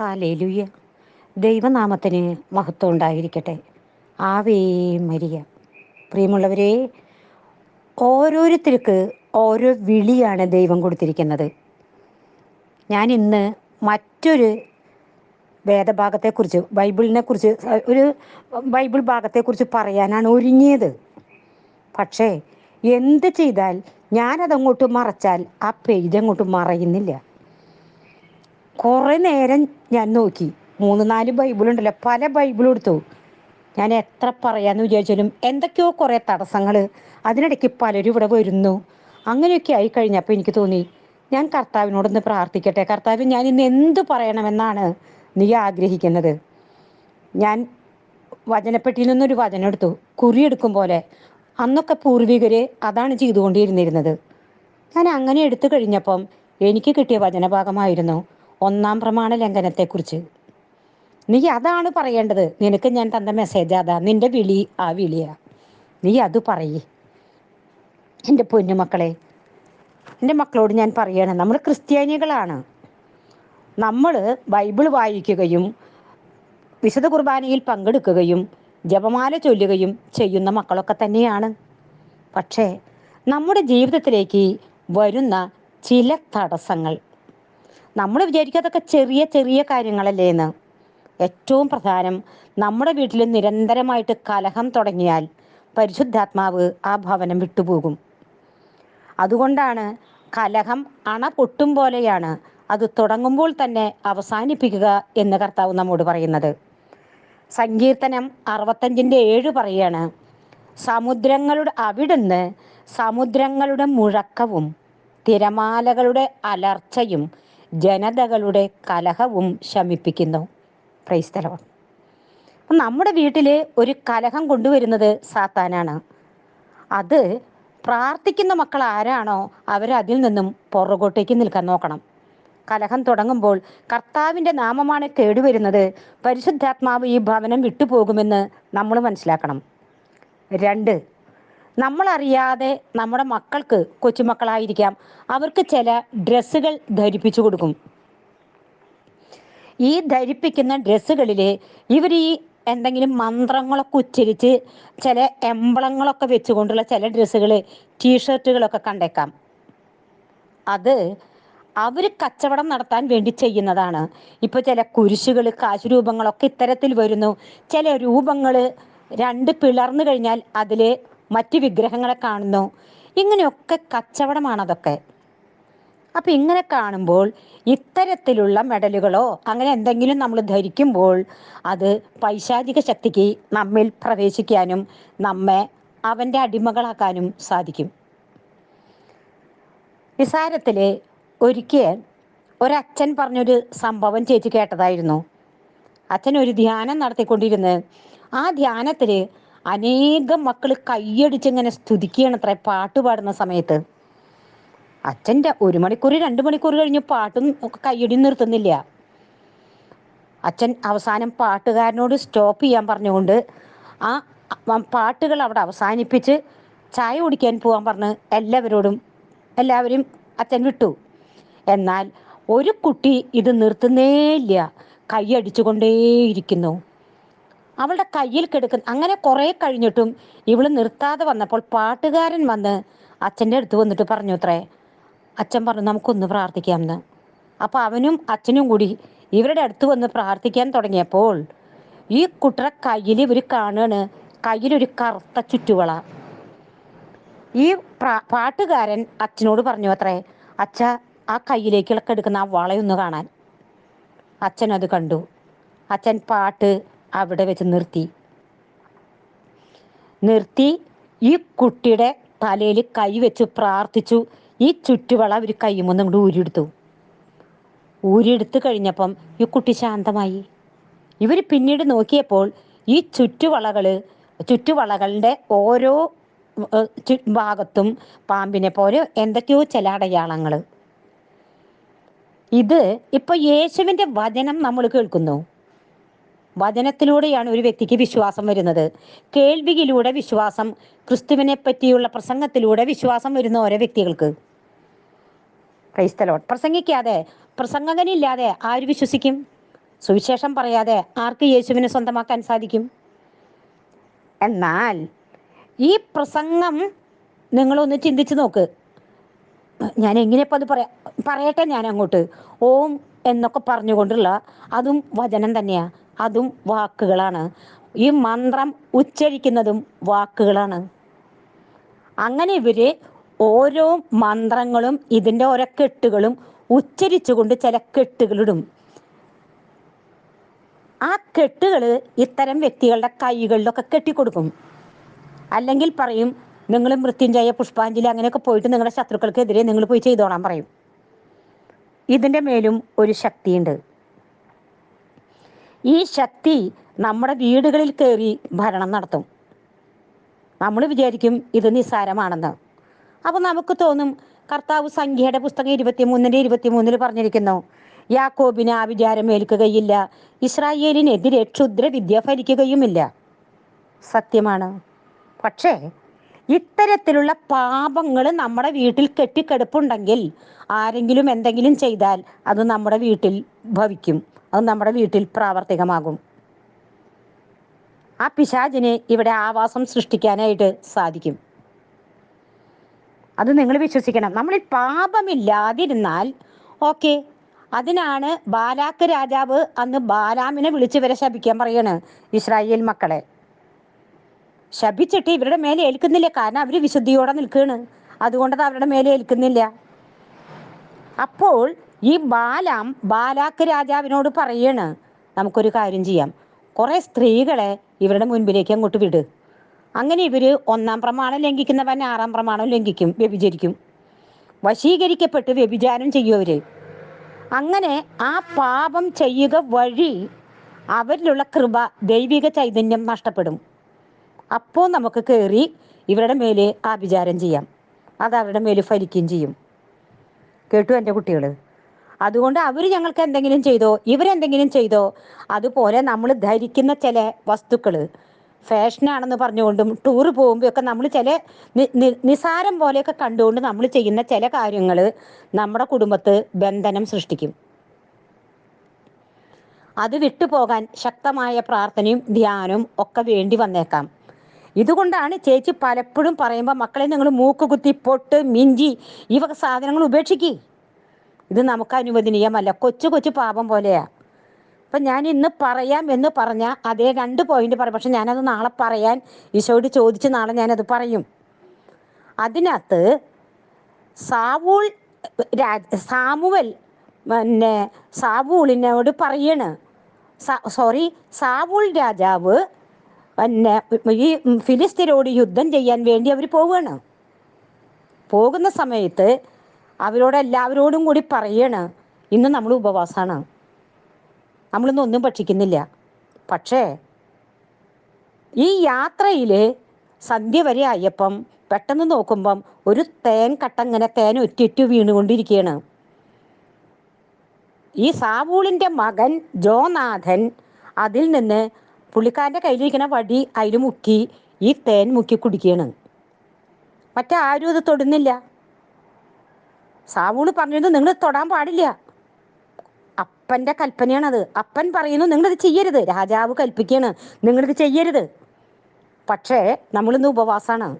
Hallelujah ദൈവനാമത്തിന് മഹത്വം ഉണ്ടായിരിക്കട്ടെ. ആവേ മരിയ. പ്രിയമുള്ളവരെ ഓരോരുത്തർക്ക് ഓരോ വിളിയാണ് ദൈവം കൊടുത്തിരിക്കുന്നത്. ഞാൻ ഇന്ന് മറ്റൊരു വേദഭാഗത്തെക്കുറിച്ച് ബൈബിളിനെ കുറിച്ച് ഒരു ബൈബിൾ ഭാഗത്തെക്കുറിച്ച് പറയാനാണ് ഒരുങ്ങിയത്. പക്ഷേ എന്ത് ചെയ്താൽ ഞാനതങ്ങോട്ട് മറച്ചാൽ ആ പേജ് അങ്ങോട്ട് മറയുന്നില്ല. കുറേ നേരം ഞാൻ നോക്കി. മൂന്ന് നാല് ബൈബിൾ ഉണ്ടല്ലോ. പല ബൈബിളും എടുത്തു. ഞാൻ എത്ര പറയാന്ന് വിചാരിച്ചാലും എന്തൊക്കെയോ കുറേ തടസ്സങ്ങൾ അതിനിടയ്ക്ക് പലരും ഇവിടെ വരുന്നു. അങ്ങനെയൊക്കെ ആയി കഴിഞ്ഞപ്പോൾ എനിക്ക് തോന്നി ഞാൻ കർത്താവിനോടൊന്ന് പ്രാർത്ഥിക്കട്ടെ. കർത്താവ് ഞാൻ ഇന്ന് എന്ത് പറയണമെന്നാണ് നീ ആഗ്രഹിക്കുന്നത്? ഞാൻ വചനപ്പെട്ടിയിൽ നിന്നൊരു വചനം എടുത്തു. കുറിയെടുക്കും പോലെ. അന്നൊക്കെ പൂർവികര് അതാണ് ചെയ്തുകൊണ്ടിരുന്നിരുന്നത്. ഞാൻ അങ്ങനെ എടുത്തു കഴിഞ്ഞപ്പം എനിക്ക് കിട്ടിയ വചനഭാഗമായിരുന്നു ഒന്നാം പ്രമാണ ലംഘനത്തെക്കുറിച്ച്. നീ അതാണ് പറയേണ്ടത്. നിനക്ക് ഞാൻ തന്ന മെസ്സേജ് അതാ. നിന്റെ വിളി ആ വിളിയാ. നീ അത് പറയേ. എന്റെ പൊന്നുമക്കളെ എന്റെ മക്കളോട് ഞാൻ പറയണം. നമ്മൾ ക്രിസ്ത്യാനികളാണ്. നമ്മൾ ബൈബിൾ വായിക്കുകയും വിശുദ്ധ കുർബാനയിൽ പങ്കെടുക്കുകയും ജപമാല ചൊല്ലുകയും ചെയ്യുന്ന മക്കളൊക്കെ തന്നെയാണ്. പക്ഷേ നമ്മുടെ ജീവിതത്തിലേക്ക് വരുന്ന ചില തടസ്സങ്ങൾ നമ്മൾ വിചാരിക്കാതൊക്കെ ചെറിയ ചെറിയ കാര്യങ്ങളല്ലേ എന്ന് ഏറ്റവും പ്രധാനം നമ്മുടെ വീട്ടിൽ നിരന്തരമായിട്ട് കലഹം തുടങ്ങിയാൽ പരിശുദ്ധാത്മാവ് ആ ഭവനം വിട്ടുപോകും. അതുകൊണ്ടാണ് കലഹം അണ പൊട്ടും പോലെയാണ് അത് തുടങ്ങുമ്പോൾ തന്നെ അവസാനിപ്പിക്കുക എന്ന് കർത്താവ് നമ്മോട് പറയുന്നത്. സങ്കീർത്തനം അറുപത്തഞ്ചിന്റെ ഏഴ് പറയാണ് സമുദ്രങ്ങളുടെ അവിടുന്ന് സമുദ്രങ്ങളുടെ മുഴക്കവും തിരമാലകളുടെ അലർച്ചയും ജനതകളുടെ കലഹവും ശമിപ്പിക്കുന്നു. ക്രൈസ്തലവം നമ്മുടെ വീട്ടിൽ ഒരു കലഹം കൊണ്ടുവരുന്നത് സാത്താനാണ്. അത് പ്രാർത്ഥിക്കുന്ന മക്കൾ ആരാണോ അവരതിൽ നിന്നും പുറകോട്ടേക്ക് നിൽക്കാൻ നോക്കണം. കലഹം തുടങ്ങുമ്പോൾ കർത്താവിന്റെ നാമമാണ് കേടുവരുന്നത്. പരിശുദ്ധാത്മാവ് ഈ ഭവനം വിട്ടുപോകുമെന്ന് നമ്മൾ മനസ്സിലാക്കണം. രണ്ട് നമ്മളറിയാതെ നമ്മുടെ മക്കൾക്ക് കൊച്ചുമക്കളായിരിക്കാം അവർക്ക് ചില ഡ്രസ്സുകൾ ധരിപ്പിച്ചു കൊടുക്കും. ഈ ധരിപ്പിക്കുന്ന ഡ്രസ്സുകളിൽ ഇവർ ഈ എന്തെങ്കിലും മന്ത്രങ്ങളൊക്കെ ഉച്ചരിച്ച് ചില എംബളങ്ങളൊക്കെ വെച്ചുകൊണ്ടുള്ള ചില ഡ്രസ്സുകൾ ടീഷർട്ടുകളൊക്കെ കണ്ടേക്കാം. അത് അവർ കച്ചവടം നടത്താൻ വേണ്ടി ചെയ്യുന്നതാണ്. ഇപ്പോൾ ചില കുരിശുകൾ കാശുരൂപങ്ങളൊക്കെ ഇത്തരത്തിൽ വരുന്നു. ചില രൂപങ്ങൾ രണ്ട് പിളർന്നു കഴിഞ്ഞാൽ അതിൽ മറ്റ് വിഗ്രഹങ്ങളെ കാണുന്നു. ഇങ്ങനെയൊക്കെ കച്ചവടമാണ് അതൊക്കെ. അപ്പം ഇങ്ങനെ കാണുമ്പോൾ ഇത്തരത്തിലുള്ള മെഡലുകളോ അങ്ങനെ എന്തെങ്കിലും നമ്മൾ ധരിക്കുമ്പോൾ അത് പൈശാചിക ശക്തിക്ക് നമ്മിൽ പ്രവേശിക്കാനും നമ്മെ അവന്റെ അടിമകളാക്കാനും സാധിക്കും. നിസാരത്തിൽ ഒരിക്കൽ ഒരച്ഛൻ പറഞ്ഞൊരു സംഭവം ചേച്ചി കേട്ടതായിരുന്നു. അച്ഛൻ ഒരു ധ്യാനം നടത്തിക്കൊണ്ടിരുന്ന് ആ ധ്യാനത്തിൽ അനേകം മക്കൾ കൈയടിച്ചിങ്ങനെ സ്തുതിക്കുകയാണ് അത്ര പാട്ട് പാടുന്ന സമയത്ത്. അച്ഛന്റെ ഒരു മണിക്കൂർ രണ്ട് മണിക്കൂർ കഴിഞ്ഞ് പാട്ടും കയ്യടി നിർത്തുന്നില്ല. അച്ഛൻ അവസാനം പാട്ടുകാരനോട് സ്റ്റോപ്പ് ചെയ്യാൻ പറഞ്ഞുകൊണ്ട് ആ പാട്ടുകൾ അവിടെ അവസാനിപ്പിച്ച് ചായ കുടിക്കാൻ പോകാൻ പറഞ്ഞ് എല്ലാവരോടും എല്ലാവരും അച്ഛൻ വിട്ടു. എന്നാൽ ഒരു കുട്ടി ഇത് നിർത്തുന്നേ നിർത്തുന്നേയില്ല കൈയടിച്ചുകൊണ്ടേയിരിക്കുന്നു അവളുടെ കയ്യിൽ കിടക്കുന്ന അങ്ങനെ കുറെ കഴിഞ്ഞിട്ടും ഇവൾ നിർത്താതെ വന്നപ്പോൾ പാട്ടുകാരൻ വന്ന് അച്ഛന്റെ അടുത്ത് വന്നിട്ട് പറഞ്ഞു അത്രേ അച്ഛൻ പറഞ്ഞു നമുക്കൊന്ന് പ്രാർത്ഥിക്കാമെന്ന്. അപ്പോൾ അവനും അച്ഛനും കൂടി ഇവരുടെ അടുത്ത് വന്ന് പ്രാർത്ഥിക്കാൻ തുടങ്ങിയപ്പോൾ ഈ കുട്ടിയുടെ കയ്യിൽ ഇവർ കാണുകയാണ് കയ്യിലൊരു കറുത്ത ചുറ്റുവള. ഈ പാട്ടുകാരൻ അച്ഛനോട് പറഞ്ഞു അത്രേ അച്ഛ ആ കയ്യിലേക്കൊക്കെ എടുക്കുന്ന ആ വളയൊന്ന് കാണാൻ. അച്ഛൻ അത് കണ്ടു. അച്ഛൻ പാട്ട് അവിടെ വെച്ച് നിർത്തി. നിർത്തി ഈ കുട്ടിയുടെ തലയിൽ കൈ വെച്ച് പ്രാർത്ഥിച്ചു. ഈ ചുറ്റുവള അവർ കൈമൊന്നും കൊണ്ട് ഊരിയെടുത്തു. ഊരിയെടുത്ത് കഴിഞ്ഞപ്പം ഈ കുട്ടി ശാന്തമായി. ഇവർ പിന്നീട് നോക്കിയപ്പോൾ ഈ ചുറ്റുവളകൾ ചുറ്റുവളകളുടെ ഓരോ ഭാഗത്തും പാമ്പിനെ പോലെ എന്തൊക്കെയോ ചില അടയാളങ്ങൾ ഇത് ഇപ്പൊ യേശുവിന്റെ വചനം നമ്മൾ കേൾക്കുന്നു. വചനത്തിലൂടെയാണ് ഒരു വ്യക്തിക്ക് വിശ്വാസം വരുന്നത്. കേൾവിയിലൂടെ വിശ്വാസം ക്രിസ്തുവിനെ പറ്റിയുള്ള പ്രസംഗത്തിലൂടെ വിശ്വാസം വരുന്ന ഓരോ വ്യക്തികൾക്ക്. ക്രൈസ്തലോട്ട് പ്രസംഗിക്കാതെ പ്രസംഗകനില്ലാതെ ആര് വിശ്വസിക്കും? സുവിശേഷം പറയാതെ ആർക്ക് യേശുവിനെ സ്വന്തമാക്കാൻ സാധിക്കും? എന്നാൽ ഈ പ്രസംഗം നിങ്ങളൊന്ന് ചിന്തിച്ചു നോക്ക്. ഞാൻ എങ്ങനെയപ്പോൾ അത് പറയാ പറയട്ടെ ഞാൻ അങ്ങോട്ട്. ഓം എന്നൊക്കെ പറഞ്ഞുകൊണ്ടുള്ള അതും വചനം തന്നെയാ. അതും വാക്കുകളാണ്. ഈ മന്ത്രം ഉച്ചരിക്കുന്നതും വാക്കുകളാണ്. അങ്ങനെ ഇവർ ഓരോ മന്ത്രങ്ങളും ഇതിന്റെ ഓരോ കെട്ടുകളും ഉച്ചരിച്ചുകൊണ്ട് ചില കെട്ടുകളിടും. ആ കെട്ടുകൾ ഇത്തരം വ്യക്തികളുടെ കൈകളിലൊക്കെ കെട്ടിക്കൊടുക്കും. അല്ലെങ്കിൽ പറയും നിങ്ങൾ മൃത്യുഞ്ജയ പുഷ്പാഞ്ജലി അങ്ങനെയൊക്കെ പോയിട്ട് നിങ്ങളുടെ ശത്രുക്കൾക്കെതിരെ നിങ്ങൾ പോയി ചെയ്തോളാൻ പറയും. ഇതിന്റെ മേലും ഒരു ശക്തിയുണ്ട്. ഈ ശക്തി നമ്മുടെ വീടുകളിൽ കയറി ഭരണം നടത്തും. നമ്മൾ വിചാരിക്കും ഇത് നിസ്സാരമാണെന്ന്. അപ്പോൾ നമുക്ക് തോന്നും കർത്താവ് സംഖ്യയുടെ പുസ്തകം ഇരുപത്തിമൂന്നിന്റെ ഇരുപത്തിമൂന്നിൽ പറഞ്ഞിരിക്കുന്നു യാക്കോബിന് ആ വിചാരം ഏൽക്കുകയില്ല ഇസ്രായേലിനെതിരെ ക്ഷുദ്രവിദ്യ ഫലിക്കുകയുമില്ല സത്യമാണ്. പക്ഷേ ഇത്തരത്തിലുള്ള പാപങ്ങൾ നമ്മുടെ വീട്ടിൽ കെട്ടിക്കെടുപ്പുണ്ടെങ്കിൽ ആരെങ്കിലും എന്തെങ്കിലും ചെയ്താൽ അത് നമ്മുടെ വീട്ടിൽ ഭവിക്കും. അത് നമ്മുടെ വീട്ടിൽ പ്രാവർത്തികമാകും. ആ പിശാചിന് ഇവിടെ ആവാസം സൃഷ്ടിക്കാനായിട്ട് സാധിക്കും. അത് നിങ്ങൾ വിശ്വസിക്കണം. നമ്മളിൽ പാപമില്ലാതിരുന്നാൽ ഓക്കെ അതിനാണ് ബാലാക്ക് രാജാവ് അന്ന് ബാലാമിനെ വിളിച്ച് വരെ ശപിക്കാൻ പറയാണ് ഇസ്രായേൽ മക്കളെ. ശപിച്ചിട്ട് ഇവരുടെ മേലെ ഏൽക്കുന്നില്ല. കാരണം അവർ വിശുദ്ധിയോടെ നിൽക്കുകയാണ്. അതുകൊണ്ടത് അവരുടെ മേലെ ഏൽക്കുന്നില്ല. അപ്പോൾ ഈ ബാലാം ബാലാക്ക് രാജാവിനോട് പറയാണ് നമുക്കൊരു കാര്യം ചെയ്യാം. കുറെ സ്ത്രീകളെ ഇവരുടെ മുൻപിലേക്ക് അങ്ങോട്ട് വിട്. അങ്ങനെ ഇവർ ഒന്നാം പ്രമാണം ലംഘിക്കുന്നവൻ ആറാം പ്രമാണം ലംഘിക്കും വ്യഭിചരിക്കും. വശീകരിക്കപ്പെട്ട് വ്യഭിചാരം ചെയ്യും അവർ. അങ്ങനെ ആ പാപം ചെയ്യുക വഴി അവരിലുള്ള കൃപ ദൈവിക ചൈതന്യം നഷ്ടപ്പെടും. അപ്പോൾ നമുക്ക് കയറി ഇവരുടെ മേൽ ആഭിചാരം ചെയ്യാം. അത് അവരുടെ മേൽ ഫലിക്കുകയും ചെയ്യും. കേട്ടു എന്റെ കുട്ടികൾ അതുകൊണ്ട് അവർ ഞങ്ങൾക്ക് എന്തെങ്കിലും ചെയ്തോ ഇവരെന്തെങ്കിലും ചെയ്തോ അതുപോലെ നമ്മൾ ധരിക്കുന്ന ചില വസ്തുക്കൾ ഫാഷനാണെന്ന് പറഞ്ഞുകൊണ്ടും ടൂർ പോകുമ്പോഴൊക്കെ നമ്മൾ ചില നിസാരം പോലെയൊക്കെ കണ്ടുകൊണ്ട് നമ്മൾ ചെയ്യുന്ന ചില കാര്യങ്ങൾ നമ്മുടെ കുടുംബത്ത് ബന്ധനം സൃഷ്ടിക്കും. അത് വിട്ടുപോകാൻ ശക്തമായ പ്രാർത്ഥനയും ധ്യാനവും ഒക്കെ വേണ്ടി വന്നേക്കാം. ഇതുകൊണ്ടാണ് ചേച്ചി പലപ്പോഴും പറയുമ്പോൾ മക്കളെ നിങ്ങൾ മൂക്ക് കുത്തി പൊട്ട് മിഞ്ചി ഇവ സാധനങ്ങൾ ഉപേക്ഷിക്കേ. ഇത് നമുക്ക് അനുവദനീയമല്ല കൊച്ചു കൊച്ചു പാപം പോലെയാ. അപ്പം ഞാൻ ഇന്ന് പറയാം എന്ന് പറഞ്ഞ അതേ രണ്ട് പോയിന്റ് പറയും. പക്ഷെ ഞാനത് നാളെ പറയാൻ ഈശോയോട് ചോദിച്ച് നാളെ ഞാനത് പറയും. അതിനകത്ത് സാവൂൾ രാജ സാമുവൽ പിന്നെ സാവൂളിനോട് പറയണ്. സോറി സാവൂൾ രാജാവ് പിന്നെ ഈ ഫിലിസ്തീനോട് യുദ്ധം ചെയ്യാൻ വേണ്ടി അവർ പോവുകയാണ് പോകുന്ന സമയത്ത് അവരോട് എല്ലാവരോടും കൂടി പറയണ് ഇന്ന് നമ്മൾ ഉപവാസമാണ് നമ്മളിന്ന് ഒന്നും ഭക്ഷിക്കുന്നില്ല. പക്ഷേ ഈ യാത്രയിൽ സന്ധ്യ വരെ ആയപ്പം പെട്ടെന്ന് നോക്കുമ്പം ഒരു തേൻ കട്ട ഇങ്ങനെ തേൻ ഒറ്റിറ്റു വീണുകൊണ്ടിരിക്കുകയാണ് ഈ സാവൂളിന്റെ മകൻ ജോനാഥൻ അതിൽ നിന്ന് പുള്ളിക്കാരന്റെ കയ്യിലിരിക്കുന്ന വടി അതിൽ മുക്കി ഈ തേൻ മുക്കി കുടിക്കുകയാണ്. മറ്റാരും അത് തൊടുന്നില്ല. സാവൂൾ പറഞ്ഞത് നിങ്ങൾ തൊടാൻ പാടില്ല. അപ്പന്റെ കൽപ്പനയാണത്. അപ്പൻ പറയുന്നു നിങ്ങളിത് ചെയ്യരുത്. രാജാവ് കൽപ്പിക്കുകയാണ് നിങ്ങളിത് ചെയ്യരുത്. പക്ഷേ നമ്മളിന്ന് ഉപവാസമാണ്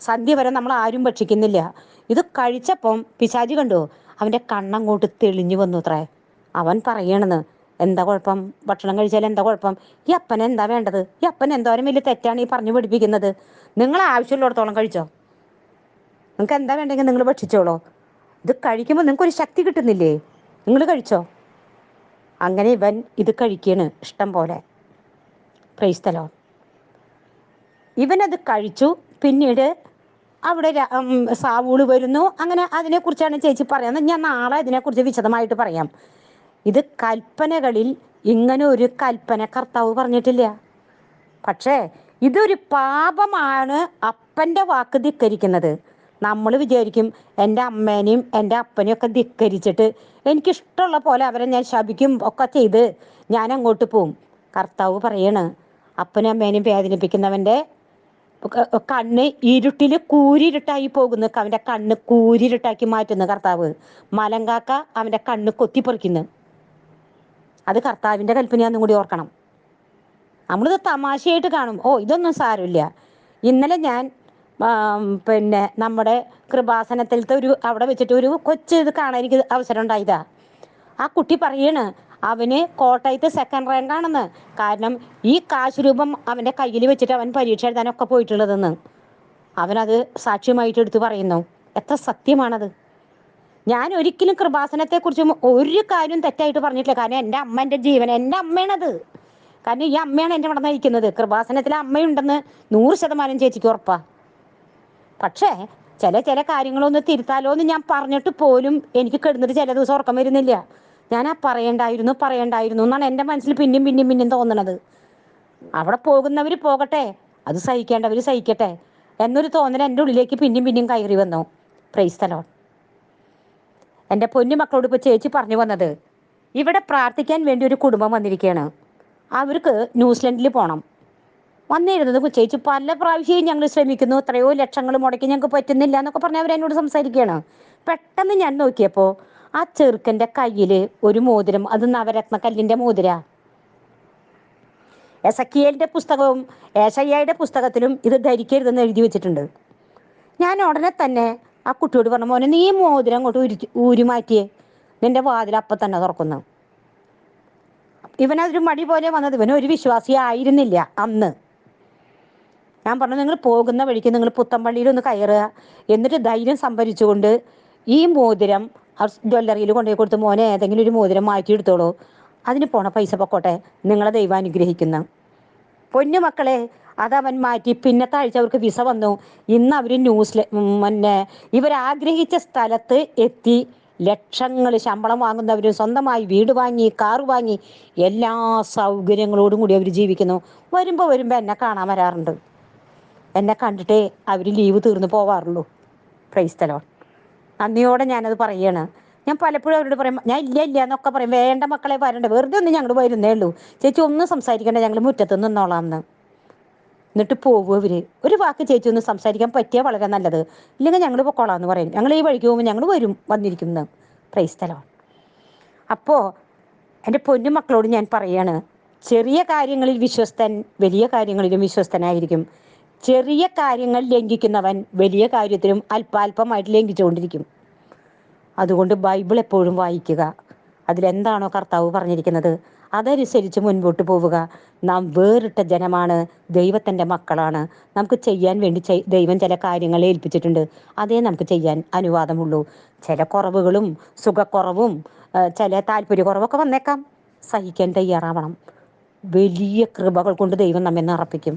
സന്ധ്യ വരെ നമ്മൾ ആരും ഭക്ഷിക്കുന്നില്ല. ഇത് കഴിച്ചപ്പം പിശാജി കണ്ടു? അവന്റെ കണ്ണങ്ങോട്ട് തെളിഞ്ഞു വന്നു അത്രേ. അവൻ പറയണെന്ന് എന്താ കുഴപ്പം? ഭക്ഷണം കഴിച്ചാൽ എന്താ കുഴപ്പം? ഈ അപ്പൻ എന്താ വേണ്ടത്? ഈ അപ്പൻ എന്തോരം വലിയ തെറ്റാണ് ഈ പറഞ്ഞു പഠിപ്പിക്കുന്നത്? നിങ്ങൾ ആവശ്യമുള്ളിടത്തോളം കഴിച്ചോ. നിങ്ങൾക്ക് എന്താ വേണ്ടെങ്കിൽ നിങ്ങൾ ഭക്ഷിച്ചോളൂ. ഇത് കഴിക്കുമ്പോൾ നിങ്ങൾക്ക് ഒരു ശക്തി കിട്ടുന്നില്ലേ? നിങ്ങൾ കഴിച്ചോ? അങ്ങനെ ഇവൻ ഇത് കഴിക്കാണ് ഇഷ്ടം പോലെ. പ്രൈസ്തലോ ഇവനത് കഴിച്ചു. പിന്നീട് അവിടെ സാവൂൾ വരുന്നു. അങ്ങനെ അതിനെക്കുറിച്ചാണ് ചേച്ചി പറയുന്നത്. ഞാൻ നാളെ ഇതിനെക്കുറിച്ച് വിശദമായിട്ട് പറയാം. ഇത് കൽപ്പനകളിൽ ഇങ്ങനെ ഒരു കൽപ്പന കർത്താവ് പറഞ്ഞിട്ടില്ല. പക്ഷേ ഇതൊരു പാപമാണ് അപ്പന്റെ വാക്ക് ധിക്കരിക്കുന്നത്. നമ്മൾ വിചാരിക്കും എന്റെ അമ്മേനെയും എന്റെ അപ്പനെയും ഒക്കെ ധിക്കരിച്ചിട്ട് എനിക്കിഷ്ടമുള്ള പോലെ അവരെ ഞാൻ ശപിക്കും ഒക്കെ ചെയ്ത് ഞാൻ അങ്ങോട്ട് പോവും. കർത്താവ് പറയണ് അപ്പനും അമ്മേനെയും വേദനിപ്പിക്കുന്നവന്റെ കണ്ണ് ഇരുട്ടിൽ കൂരിരുട്ടായി പോകുന്നു. അവന്റെ കണ്ണ് കൂരിരുട്ടാക്കി മാറ്റുന്നു കർത്താവ്. മലങ്കാക്ക അവന്റെ കണ്ണ് കൊത്തിപ്പൊറിക്കുന്നു. അത് കർത്താവിന്റെ കൽപ്പനയാന്നും കൂടി ഓർക്കണം. നമ്മളിത് തമാശയായിട്ട് കാണും. ഓ ഇതൊന്നും സാരമില്ല. ഇന്നലെ ഞാൻ പിന്നെ നമ്മുടെ കൃപാസനത്തിലത്തെ ഒരു അവിടെ വെച്ചിട്ട് ഒരു കൊച്ചു ഇത് കാണാൻ എനിക്ക് അവസരം ഉണ്ടായതാ. ആ കുട്ടി പറയാണ് അവന് കോട്ടയത്ത് സെക്കൻഡ് റാങ്ക് ആണെന്ന്. കാരണം ഈ കാശ് രൂപം അവന്റെ കയ്യിൽ വെച്ചിട്ട് അവൻ പരീക്ഷ എഴുതാനൊക്കെ പോയിട്ടുള്ളതെന്ന്. അവനത് സാക്ഷ്യമായിട്ട് എടുത്തു പറയുന്നു. എത്ര സത്യമാണത്. ഞാൻ ഒരിക്കലും കൃപാസനത്തെക്കുറിച്ച് ഒരു കാര്യം തെറ്റായിട്ട് പറഞ്ഞിട്ടില്ല. കാരണം എന്റെ അമ്മ എന്റെ ജീവൻ എന്റെ അമ്മയാണത്. കാരണം ഈ അമ്മയാണ് എന്റെ ഇവിടെ നയിക്കുന്നത്. കൃപാസനത്തിൽ അമ്മയുണ്ടെന്ന് നൂറ് ശതമാനം ചേച്ചിക്ക് ഉറപ്പാ. പക്ഷേ ചില ചില കാര്യങ്ങളൊന്ന് തിരുത്താലോ എന്ന് ഞാൻ പറഞ്ഞിട്ട് പോലും എനിക്ക് കിടന്നിട്ട് ചില ദിവസം ഉറക്കം വരുന്നില്ല. ഞാൻ ആ പറയണ്ടായിരുന്നു പറയണ്ടായിരുന്നു എന്നാണ് എന്റെ മനസ്സിൽ പിന്നെയും പിന്നെയും പിന്നെയും തോന്നണത്. അവിടെ പോകുന്നവർ പോകട്ടെ അത് സഹിക്കേണ്ടവർ സഹിക്കട്ടെ എന്നൊരു തോന്നൽ എന്റെ ഉള്ളിലേക്ക് പിന്നെയും പിന്നെയും കയറി വന്നു. പ്രൈസ്തലോ എന്റെ പൊന്നു മക്കളോട് ഇപ്പോൾ ചേച്ചി പറഞ്ഞു വന്നത് ഇവിടെ പ്രാർത്ഥിക്കാൻ വേണ്ടി ഒരു കുടുംബം വന്നിരിക്കുകയാണ്. അവർക്ക് ന്യൂസിലൻഡിൽ പോകണം. വന്നിരുന്നത്. ചേച്ചി പല പ്രാവശ്യവും ഞങ്ങൾ ശ്രമിക്കുന്നു. എത്രയോ ലക്ഷങ്ങൾ മുടക്കി ഞങ്ങൾക്ക് പറ്റുന്നില്ല എന്നൊക്കെ പറഞ്ഞ് അവരെന്നോട് സംസാരിക്കുകയാണ്. പെട്ടെന്ന് ഞാൻ നോക്കിയപ്പോൾ ആ ചെറുക്കന്റെ കയ്യിൽ ഒരു മോതിരം. അത് നവരത്ന കല്ലിന്റെ മോതിര. എസക്കിയലിന്റെ പുസ്തകവും ഏശയ്യായുടെ പുസ്തകത്തിലും ഇത് ധരിക്കരുതെന്ന് എഴുതി വെച്ചിട്ടുണ്ട്. ഞാൻ ഉടനെ തന്നെ ആ കുട്ടിയോട് പറഞ്ഞു മോനെ നീ മോതിരം അങ്ങോട്ട് ഉരി ഊരി മാറ്റിയേ. നിന്റെ വാതിൽ അപ്പം തന്നെ തുറക്കുന്നു. ഇവനതൊരു മടി പോലെ വന്നത്. ഇവനൊരു വിശ്വാസി ആയിരുന്നില്ല അന്ന്. ഞാൻ പറഞ്ഞു നിങ്ങൾ പോകുന്ന വഴിക്ക് നിങ്ങൾ പുത്തമ്പള്ളിയിൽ ഒന്ന് കയറുക. എന്നിട്ട് ധൈര്യം സംഭരിച്ചുകൊണ്ട് ഈ മോതിരം ജ്വല്ലറിയിൽ കൊണ്ടുപോയി കൊടുത്ത് മോനെ ഏതെങ്കിലും ഒരു മോതിരം മാറ്റിയെടുത്തോളൂ അതിന് പോണ പൈസ പൊക്കോട്ടെ. നിങ്ങളെ ദൈവം അനുഗ്രഹിക്കുന്ന. പൊന്നു മക്കളെ അതവൻ മാറ്റി. പിന്നത്തെ ആഴ്ച അവർക്ക് വിസ വന്നു. ഇന്ന് അവർ ന്യൂസിൽ പിന്നെ ഇവരാഗ്രഹിച്ച സ്ഥലത്ത് എത്തി. ലക്ഷങ്ങൾ ശമ്പളം വാങ്ങുന്നവരും സ്വന്തമായി വീട് വാങ്ങി കാറ് വാങ്ങി എല്ലാ സൗകര്യങ്ങളോടും കൂടി അവർ ജീവിക്കുന്നു. വരുമ്പോൾ വരുമ്പോൾ എന്നെ കാണാൻ വരാറുണ്ട്. എന്നെ കണ്ടിട്ടേ അവർ ലീവ് തീർന്നു പോവാറുള്ളൂ. പ്രൈസ്തലോ നന്ദിയോടെ ഞാനത് പറയാണ്. ഞാൻ പലപ്പോഴും അവരോട് പറയും ഞാൻ ഇല്ല ഇല്ല എന്നൊക്കെ പറയും. വേണ്ട മക്കളെ വരണ്ട. വെറുതെ ഒന്ന് ഞങ്ങൾ വരുന്നേ ഉള്ളൂ. ചേച്ചി ഒന്നും സംസാരിക്കണ്ട. ഞങ്ങൾ മുറ്റത്ത് നിന്നോളാം എന്നിട്ട് പോകും അവർ. ഒരു വാക്ക് ചേച്ചി ഒന്ന് സംസാരിക്കാൻ പറ്റിയാൽ വളരെ നല്ലത്. ഇല്ലെങ്കിൽ ഞങ്ങൾ പൊക്കോളാം എന്ന് പറയും. ഞങ്ങൾ ഈ വഴിക്ക് പോകുമ്പോൾ ഞങ്ങൾ വരും വന്നിരിക്കുന്നു. പ്രൈസ്തലോ അപ്പോൾ എന്റെ പൊന്നു മക്കളോട് ഞാൻ പറയാണ് ചെറിയ കാര്യങ്ങളിൽ വിശ്വസ്തൻ വലിയ കാര്യങ്ങളിലും വിശ്വസ്തനായിരിക്കും. ചെറിയ കാര്യങ്ങൾ ലംഘിക്കുന്നവൻ വലിയ കാര്യത്തിലും അല്പാൽപമായിട്ട് ലംഘിച്ചുകൊണ്ടിരിക്കും. അതുകൊണ്ട് ബൈബിൾ എപ്പോഴും വായിക്കുക. അതിലെന്താണോ കർത്താവ് പറഞ്ഞിരിക്കുന്നത്. അതനുസരിച്ച് മുൻപോട്ട് പോവുക. നാം വേറിട്ട ജനമാണ്. ദൈവത്തിന്റെ മക്കളാണ്. നമുക്ക് ചെയ്യാൻ വേണ്ടി ദൈവം ചില കാര്യങ്ങൾ ഏൽപ്പിച്ചിട്ടുണ്ട്. അതേ നമുക്ക് ചെയ്യാൻ അനുവാദമുള്ളൂ. ചില കുറവുകളും സുഖക്കുറവും ചില താല്പര്യക്കുറവൊക്കെ വന്നേക്കാം. സഹിക്കാൻ തയ്യാറാവണം. വലിയ കൃപകൾ കൊണ്ട് ദൈവം നമ്മെ നിറപ്പിക്കും.